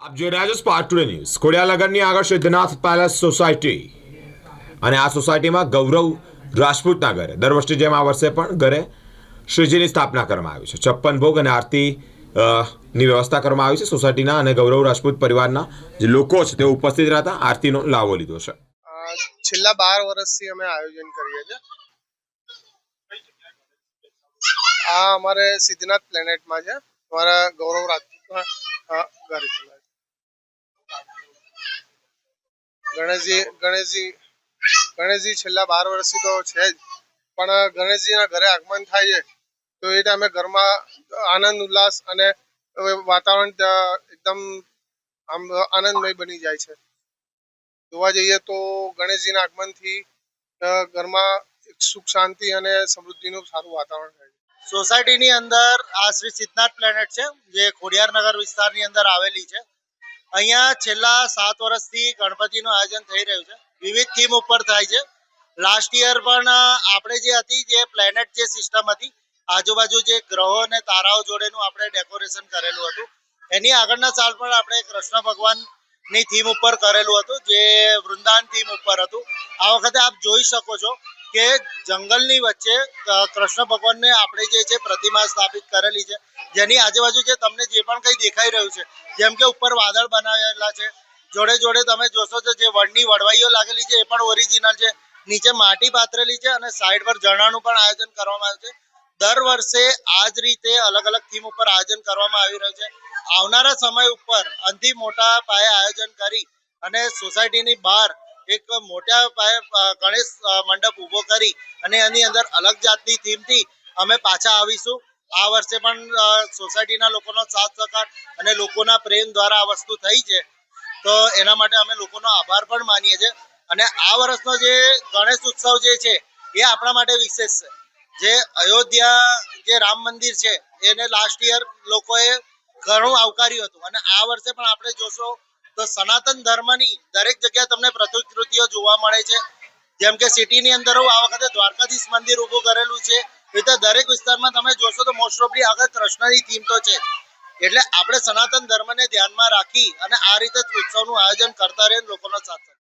આપ જોઈ રહ્યા છો સ્પાર્ક ટુડે ન્યૂઝ ખોડિયાનગરની આગળ સિદ્ધનાથ પેલેસ સોસાયટી અને આ સોસાયટીમાં ગૌરવ રાજપૂતના ઘરે. દર વર્ષે જેમ આ વર્ષે પણ ઘરે શ્રીજીની સ્થાપના કરવામાં આવી છે. છપ્પન ભોગ અને આરતી ની વ્યવસ્થા કરવામાં આવી છે સોસાયટીના અને ગૌરવ રાજપૂત પરિવારના જે લોકો છે તે ઉપસ્થિત રહેતા. આરતીનો લાવો લીધો છે. છેલ્લા બાર વર્ષથી અમે આયોજન કરીએ છીએ. આ અમારે સિદ્ધનાથ પ્લેનેટમાં છે. અમારા ગૌરવ રાજપૂતના ઘરે છે. ગણેશજી ગણેશજી ગણેશજી છેલ્લા બાર વર્ષથી તો છે જ. પણ ગણેશજીના ઘરે આગમન થાય છે, તો એ ટાઈમે ઘરમાં આનંદ, ઉલ્લાસ અને વાતાવરણ એકદમ આમ આનંદમય બની જાય છે. જોવા જઈએ તો ગણેશજીના આગમનથી ઘરમાં સુખ, શાંતિ અને સમૃદ્ધિનું સારું વાતાવરણ થાય છે. સોસાયટીની અંદર આ શ્રી સિદ્ધનાથ પ્લેનેટ છે, જે ખોડિયારનગર વિસ્તારની અંદર આવેલી છે. અહીંયા છેલ્લા સાત વર્ષથી ગણપતિનું આયોજન થઈ રહ્યું છે. વિવિધ થીમ ઉપર થાય છે. લાસ્ટ યર પણ આપણે જે હતી, જે પ્લેનેટ જે સિસ્ટમ હતી, આજુબાજુ જે ગ્રહો અને તારાઓ જોડેનું આપણે ડેકોરેશન કરેલું હતું. એની આગળના સાલ પણ આપણે કૃષ્ણ ભગવાનની થીમ ઉપર કરેલું હતું, જે વૃંદાન થીમ ઉપર હતું. આ વખતે આપ જોઈ શકો છો કે જંગલની વચ્ચે કૃષ્ણ ભગવાનને આપણે જે છે પ્રતિમા સ્થાપિત કરેલી છે. જેની આજુબાજુ જે તમને જે પણ કંઈ દેખાઈ રહ્યું છે, જેમ કે ઉપર વાદળ બનાવેલા છે, જોડે જોડે તમે જોશો તો જે વડની વડવાઈઓ લાગેલી છે એ પણ ઓરિજિનલ છે. નીચે માટી પાથરેલી છે અને સાઈડ પર ઝરણાનું પણ આયોજન કરવામાં આવ્યું છે. દર વર્ષે આ જ રીતે અલગ અલગ થીમ ઉપર આયોજન કરવામાં આવી રહ્યું છે. આવનારા સમય ઉપર અંતિ મોટા પાયે આયોજન કરી અને સોસાયટીની બહાર એક મોટા પાયે ગણેશ મંડપ ઊભો કરી અને એની અંદર અલગ જાતની થીમથી અમે પાછા આવીશું. આ વર્ષે પણ સોસાયટીના લોકોનો સાથ સહકાર અને લોકોના પ્રેમ દ્વારા આ વસ્તુ થઈ છે. તો એના માટે અમે લોકોનો આભાર પણ માનીએ છીએ. અને આ વર્ષનો જે ગણેશ ઉત્સવ જે છે, એ આપણા માટે વિશેષ છે. જે અયોધ્યા જે રામ મંદિર છે, એને લાસ્ટ યર લોકોએ ઘણું આવકાર્યું હતું. અને આ વર્ષે પણ આપણે જોશો તો સનાતન ધર્મની દરેક જગ્યાએ તમને પ્રતિકૃતિઓ જોવા મળે છે. જેમ કે સિટીની અંદર આ વખતે દ્વારકાધીશ મંદિર ઊભું કરેલું છે. એ રીતે દરેક વિસ્તારમાં તમે જોશો તો મોસ્ટ ઓફલી આગળ કૃષ્ણની થીમ તો છે એટલે આપણે સનાતન ધર્મને ધ્યાનમાં રાખી અને આ રીતે ઉત્સવનું આયોજન કરતા રહે લોકોનો સાથ